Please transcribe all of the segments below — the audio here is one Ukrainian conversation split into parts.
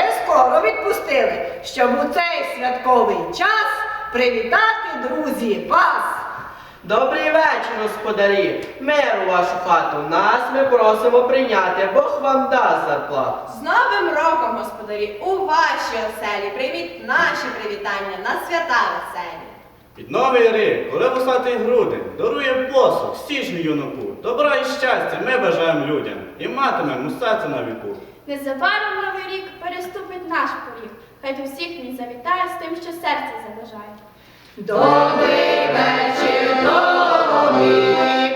але скоро відпустили, щоб у цей святковий час привітати друзі вас. Добрий вечір, господарі! Мир у вашу хату. Нас ми просимо прийняти, Бог вам дасть зарплату. З Новим роком, господарі, у вашій оселі привіт наші привітання на свята веселі. Під новий рік, коли вусатий грудень, дарує посух, стіжню юнаку. Добра і щастя ми бажаємо людям і матимемо у на віку. Незабаром новий рік переступить наш поріг. Хай до всіх він завітає з тим, що серце забажає. Добрий вечір, новий пане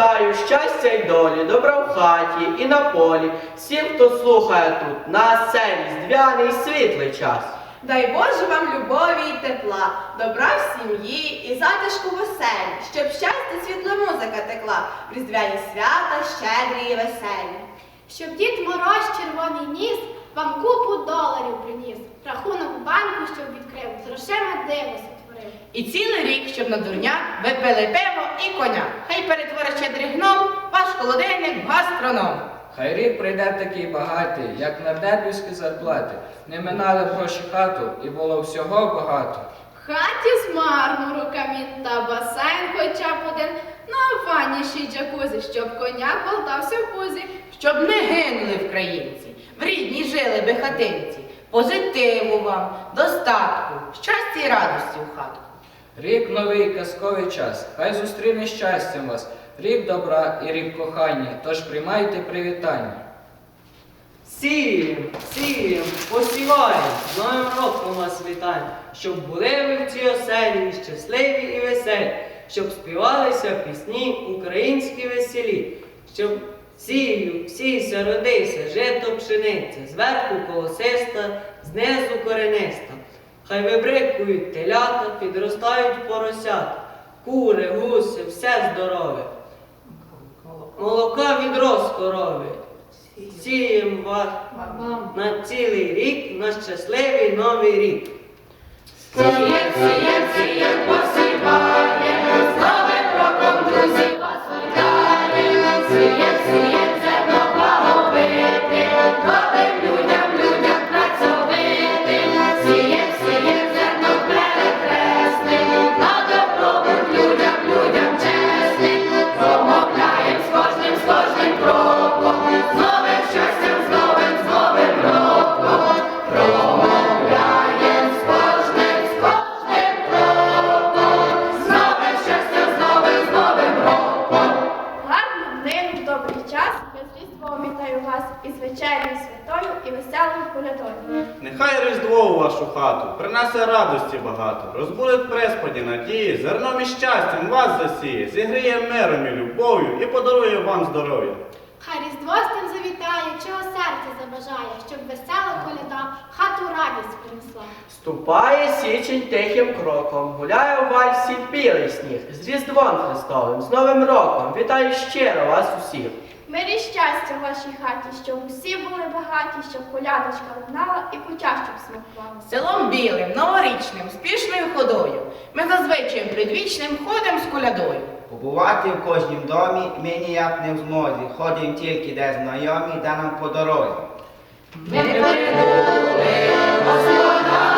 бажаю щастя й долі, добра в хаті і на полі. Всім, хто слухає тут, на цей різдвяний світлий час. Дай Боже вам любові і тепла, добра в сім'ї і затишку в оселі, щоб щастя світла музика текла, в різдвяні свята щедрі і веселі. Щоб дід Мороз червоний ніс вам купу доларів приніс. Рахунок в банку, щоб відкрив, з грошима сотворив. І цілий рік, щоб на дурня ви пили пиво і коня. Хай перетворить щедрий гном ваш холодильник в гастроном. Хай рік прийде такий багатий, як на дебівські зарплати. Не минали б гроші хату, і було всього багато. В хаті з мармуру камін та басейн хоча б один, на фанішій джакузі, щоб коняк болтався в пузі. Щоб не гинули українці, в рідній жили би хатинці. Позитиву вам, достатку, щастя і радості у хатку. Рік новий казковий час, хай зустріне щастям вас, рік добра і рік кохання, тож приймайте привітання. Сієм, сієм, посіваєм, з Новим роком вас вітаємо, щоб були ви в цій оселі щасливі і веселі, щоб співалися пісні українські веселі, щоб сію, сійся, родися, жито пшениця, зверху колосиста, знизу корениста. Хай вибрикують телята, підростають поросята, кури, гуси, все здорове. Молока відро з корови. Сієм вас на цілий рік, на щасливий новий рік. Сієм, сієм, сієм, радості багато, розбудить приспаді надії, зерном і щастям вас засіє, зігріє миром і любов'ю і подарує вам здоров'я. Хай різдво з тим завітає, чого серце забажає, щоб весела коляда хату радість принесла. Ступає січень тихим кроком, гуляє у вальсі білий сніг, з Різдвом Христовим, з Новим роком, вітаю щиро вас усіх. Мир і щастя в вашій хаті, щоб усі були багаті, щоб колядочка лунала і кутя щоб смакувала. Селом білим, новорічним, спішною ходою. Ми зазвичай предвічним ходим з колядою. Побувати в кожнім домі ми ніяк не в змозі, ходимо тільки де знайомі, де нам по дорозі. Ми прибули, господарю,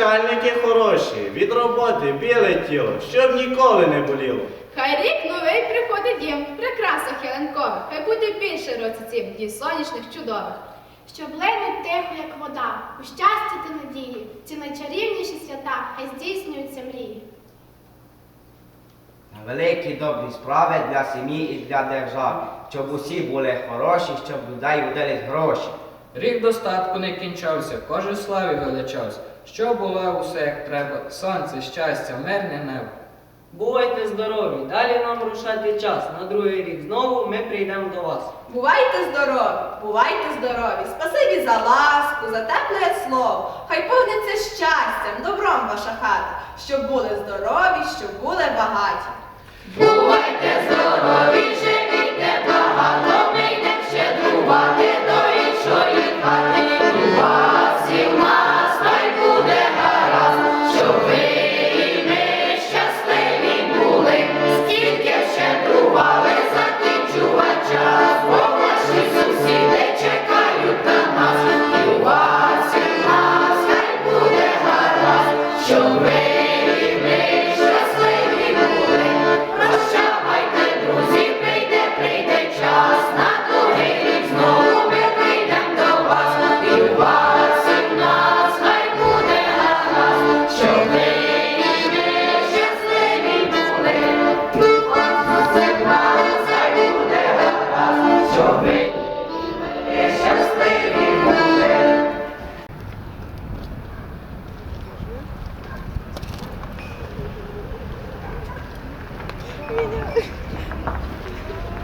начальники хороші, від роботи біле тіло, щоб ніколи не боліло. Хай рік новий приходить дім, прикрасах ялинкових, хай буде більше роциців, дій сонячних чудових. що блинуть тихо, як вода, у щастя та надії, ці найчарівніші свята, хай здійснюються мрії. На великі добрі справи для сім'ї і для держави, щоб усі були хороші, щоб людей удались гроші. Рік достатку не кінчався, кожен славі величався. Що було усе як треба, сонце, щастя, мирне небо. Бувайте здорові, далі нам рушати час. На другий рік знову ми прийдемо до вас. Бувайте здорові, бувайте здорові, спасибі за ласку, за тепле слово. Хай повниться щастям, добром ваша хата, щоб були здорові, щоб були багаті. Бувайте здорові, живіте багато, ハハハ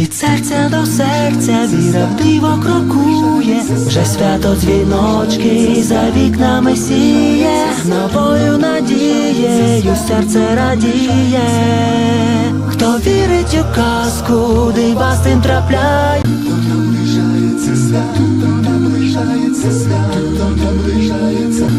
Від серця до серця віра в диво крокує, вже свято дзвіночки за вікнами сіє, новою надією серце радіє, хто вірить у казку, дива тим трапляє. Наближається, свято наближається, свято наближається,